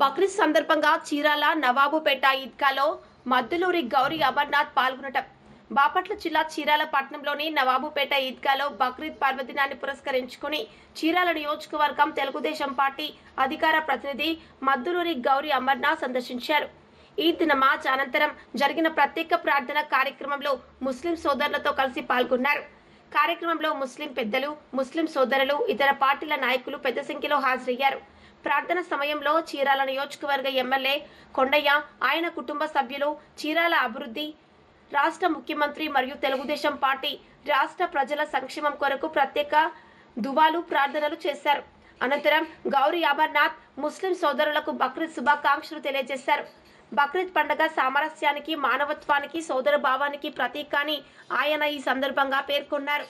బక్రీద్ సందర్భంగా చీరాల నవాబుపేట ఈద్గాలో మద్దులూరి గౌరీ అమర్నాథ్ పాల్గొనటం. బాపట్ల జిల్లా చీరాల పట్టణంలోని నవాబుపేట ఈద్గాలో బక్రీద్ పర్వదినాన్ని పురస్కరించుకుని చీరాల నియోజకవర్గం తెలుగుదేశం పార్టీ అధికార ప్రతినిధి మద్దులూరి గౌరీ అమర్నాథ్ సందర్శించారు. ఈద్ నమాజ్ అనంతరం జరిగిన ప్రత్యేక ప్రార్థన కార్యక్రమంలో ముస్లిం సోదరులతో కలిసి పాల్గొన్నారు. కార్యక్రమంలో ముస్లిం పెద్దలు ముస్లిం సోదరులు ఇతర పార్టీల నాయకులు పెద్ద సంఖ్యలో హాజరయ్యారు. ప్రార్థన సమయంలో చీరాల నియోజకవర్గ ఎమ్మెల్యే కొండయ్య ఆయన కుటుంబ సభ్యులు చీరాల అభివృద్ధి రాష్ట్ర ముఖ్యమంత్రి మరియు తెలుగుదేశం పార్టీ రాష్ట్ర ప్రజల సంక్షేమం కొరకు ప్రత్యేక దువాలు ప్రార్థనలు చేశారు. అనంతరం గౌరీ అమర్నాథ్ ముస్లిం సోదరులకు బక్రీద్ శుభాకాంక్షలు తెలియజేశారు. బక్రీద్ పండుగ సామరస్యానికి, మానవత్వానికి, సోదర భావానికి ప్రతీక అని ఆయన ఈ సందర్భంగా పేర్కొన్నారు.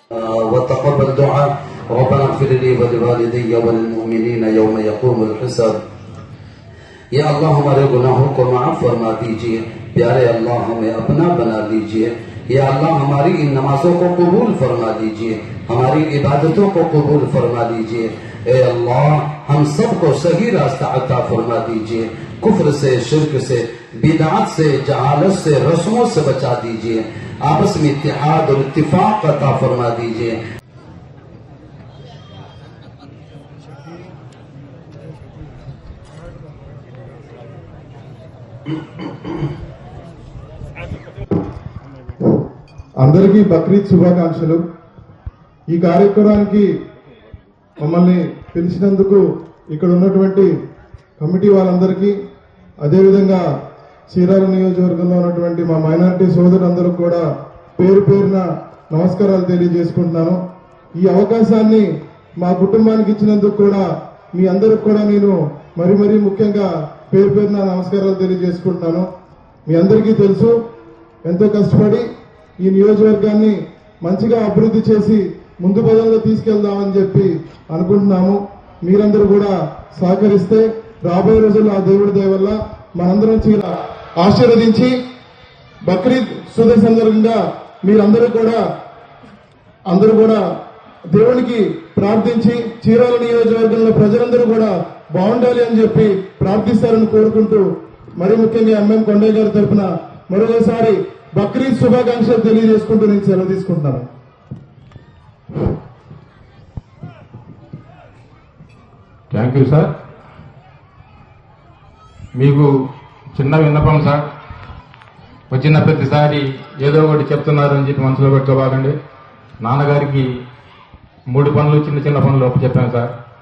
या अल्लाह हमारे गुनाहों को माफ़ फरमा दीजिए प्यारे अल्लाह हमें अपना बना दीजिए या अल्लाह हमारी इन नमाजों को कबूल फरमा दीजिए हमारी इबादतों को कबूल फरमा दीजिए ए अल्लाह हम सबको सही रास्ता अता फरमा दीजिए कुफ्र से शिरक से बिदात से जहालत से रस्मों से बचा दीजिए आपस में इत्तेहाद और इत्तिफाक अता फरमा दीजिए అందరికీ బక్రీద్ శుభాకాంక్షలు ఈ కార్యక్రమానికి మమ్మల్ని పిలిచినందుకు ఇక్కడ ఉన్నటువంటి కమిటీ వాళ్ళందరికీ అదేవిధంగా చీరాల నియోజకవర్గంలో ఉన్నటువంటి మా మైనారిటీ సోదరులందరూ కూడా పేరు పేరున నమస్కారాలు తెలియజేసుకుంటున్నాను. ఈ అవకాశాన్ని మా కుటుంబానికి ఇచ్చినందుకు కూడా మీ అందరికి కూడా నేను మరి మరీ ముఖ్యంగా పేరు పేరున నమస్కారాలు తెలియజేసుకుంటున్నాను. మీ అందరికీ తెలుసు ఎంతో కష్టపడి ఈ నియోజకవర్గాన్ని మంచిగా అభివృద్ధి చేసి ముందు పదంలో తీసుకెళ్దామని చెప్పి అనుకుంటున్నాము. మీరందరూ కూడా సహకరిస్తే రాబోయే రోజుల్లో ఆ దేవుడి దయ వల్ల మనందరం చీర ఆశీర్వదించి బక్రీద్ శుభ సందర్భంగా మీరందరూ కూడా అందరూ కూడా దేవునికి ప్రార్థించి చీరాల నియోజకవర్గంలో ప్రజలందరూ కూడా బాగుండాలి అని చెప్పి ప్రార్థిస్తారని కోరుకుంటూ మరి ముఖ్యంగా ఎంఎం కొండయ్య గారి తరఫున మరొకసారి బక్రీద్ శుభాకాంక్షలు తెలియజేసుకుంటూ నేను సెలవు తీసుకుంటున్నాను. థ్యాంక్ యూ సార్ మీకు చిన్న విన్నపం సార్ వచ్చిన ప్రతిసారి ఏదో ఒకటి చెప్తున్నారు అని చెప్పి మనసులో పెట్టుకోవాలండి. నాన్నగారికి మూడు పనులు చిన్న చిన్న పనులు ఒప్పు చెప్పాను సార్